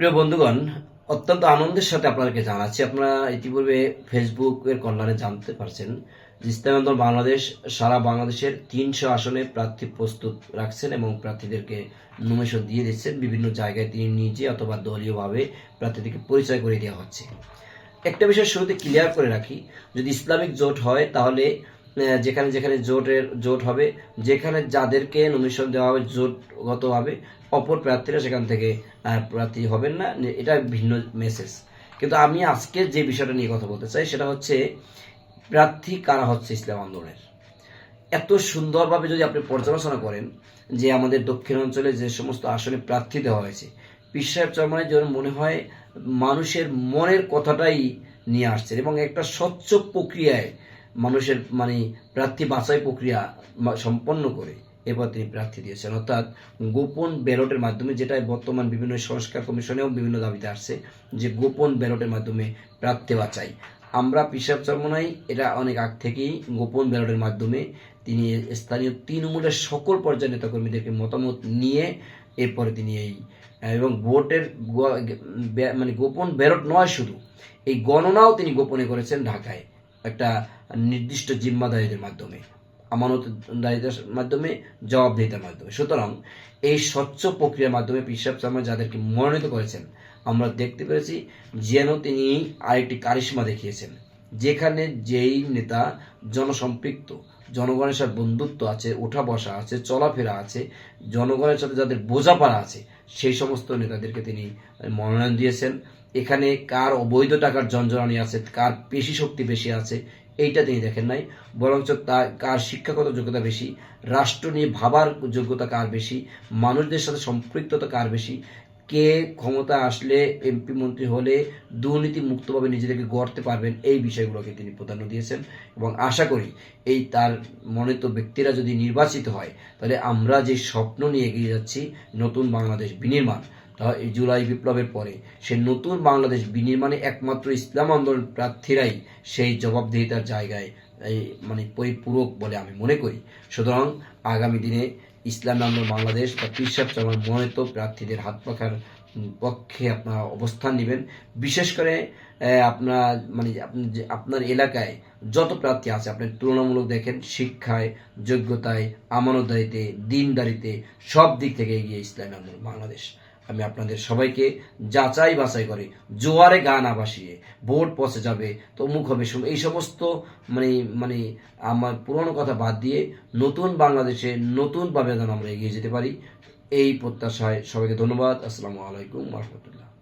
প্রিয় বন্ধুগণ, অত্যন্ত আনন্দের সাথে আপনাদেরকে জানাচ্ছি। আপনারা ইতিপূর্বে ফেসবুকের কল্যাণে জানতে পারছেন যে ইসলাম বাংলাদেশ, সারা বাংলাদেশের তিনশো আসনে প্রার্থী প্রস্তুত রাখছেন এবং প্রার্থীদেরকে নমিশন দিয়ে দিচ্ছেন। বিভিন্ন জায়গায় তিনি নিজে অথবা দলীয়ভাবে প্রার্থীদেরকে পরিচয় করে দেওয়া হচ্ছে। একটা বিষয় শুরুতে ক্লিয়ার করে রাখি, যদি ইসলামিক জোট হয় তাহলে যেখানে যেখানে জোটের, জোট হবে, যেখানে যাদেরকে নমিশন দেওয়া হবে জোটগতভাবে অপর প্রার্থীরা সেখান থেকে প্রার্থী হবেন না এটা ভিন্ন মেসেজ কিন্তু আমি আজকে যে বিষয়টা নিয়ে কথা বলতে চাই, সেটা হচ্ছে প্রার্থী কারা হচ্ছে ইসলাম আন্দোলনের? এত সুন্দরভাবে যদি আপনি পর্যালোচনা করেন যে আমাদের দক্ষিণ অঞ্চলে যে সমস্ত আসনে প্রার্থী দেওয়া হয়েছে সাহেব চরমানের জন্য মনে হয় মানুষের মনের কথাটাই নিয়ে আসছেন এবং একটা স্বচ্ছ প্রক্রিয়ায় মানুষের মানে প্রার্থী বাছাই প্রক্রিয়া সম্পন্ন করে। এরপর তিনি প্রার্থী দিয়েছেন। অর্থাৎ গোপন ব্যালটের মাধ্যমে যেটা বর্তমান বিভিন্ন সংস্কার কমিশনেও বিভিন্ন দাবিতে আসছে যে গোপন ব্যালটের মাধ্যমে প্রার্থী বাছাই। আমরা পিসাব চরমনাই, এটা অনেক আগ থেকেই গোপন ব্যালটের মাধ্যমে তিনি স্থানীয় তৃণমূলের সকল পর্যায়ের নেতাকর্মীদেরকে মতামত নিয়ে এরপরে তিনি এই, এবং ভোটের মানে গোপন ব্যালট নয় শুধু, এই গণনাও তিনি গোপনে করেছেন ঢাকায়। একটা নির্দিষ্ট জিম্মাদারিদের মাধ্যমে আমানত আমানতদারিতার মাধ্যমে, জবাবদিহিতার মাধ্যমে। সুতরাং এই স্বচ্ছ প্রক্রিয়ার মাধ্যমে পিসাব শর্মা যাদেরকে মনোনীত করেছেন, আমরা দেখতে পেরেছি যেন তিনি আরেকটি কারিশ্মা দেখিয়েছেন, যেখানে যেই নেতা জনসম্পৃক্ত, জনগণের সাথে বন্ধুত্ব আছে ওঠা বসা আছে, চলাফেরা আছে, জনগণের সাথে যাদের বোঝাপড়া আছে, সেই সমস্ত নেতাদেরকে তিনি মনোনয়ন দিয়েছেন। এখানে কার অবৈধ টাকার জঞ্জরানি আছে, কার পেশি শক্তি বেশি আছে, এইটা তিনি দেখেন নাই। বরঞ্চ তার কার শিক্ষাগত যোগ্যতা বেশি, রাষ্ট্র নিয়ে ভাবার যোগ্যতা কার বেশি, মানুষদের সাথে সম্পৃক্ততা কার বেশি, কে ক্ষমতা আসলে এমপি মন্ত্রী হলে দুর্নীতি মুক্তভাবে নিজেদেরকে গড়তে পারবেন, এই বিষয়গুলোকে তিনি প্রাধান্য দিয়েছেন। এবং আশা করি এই তার মনোনীত ব্যক্তিরা যদি নির্বাচিত হয়, তাহলে আমরা যে স্বপ্ন নিয়ে এগিয়ে যাচ্ছি, নতুন বাংলাদেশ বিনির্মাণ এই জুলাই বিপ্লবের পরে সে নতুন বাংলাদেশ বিনির্মাণে একমাত্র ইসলাম আন্দোলন প্রার্থীরাই সেই জবাবদিহিতার জায়গায়, এই মানে পরিপূরক বলে আমি মনে করি। সুতরাং আগামী দিনে ইসলাম আন্দোলন বাংলাদেশ বা পিসাব চাওয়ার মনোনীত প্রার্থীদের হাত পাখার পক্ষে আপনারা অবস্থান নেবেন। বিশেষ করে আপনার মানে আপনার এলাকায় যত প্রার্থী আছে, আপনি তুলনামূলক দেখেন, শিক্ষায়, যোগ্যতায়, আমানতদারিতে, দিনদারিতে সব দিক থেকে এগিয়ে ইসলাম আন্দোলন বাংলাদেশ। আমি আপনাদের সবাইকে যাচাই বাছাই করে, জোয়ারে গান আবাসিয়ে ভোট পচে যাবে তো মুখ হবে এই সমস্ত মানে মানে আমার পুরনো কথা বাদ দিয়ে নতুন বাংলাদেশে নতুনভাবে যেন আমরা এগিয়ে যেতে পারি, এই প্রত্যাশায় সবাইকে ধন্যবাদ। আসসালামু আলাইকুম রহমতুল্লাহ।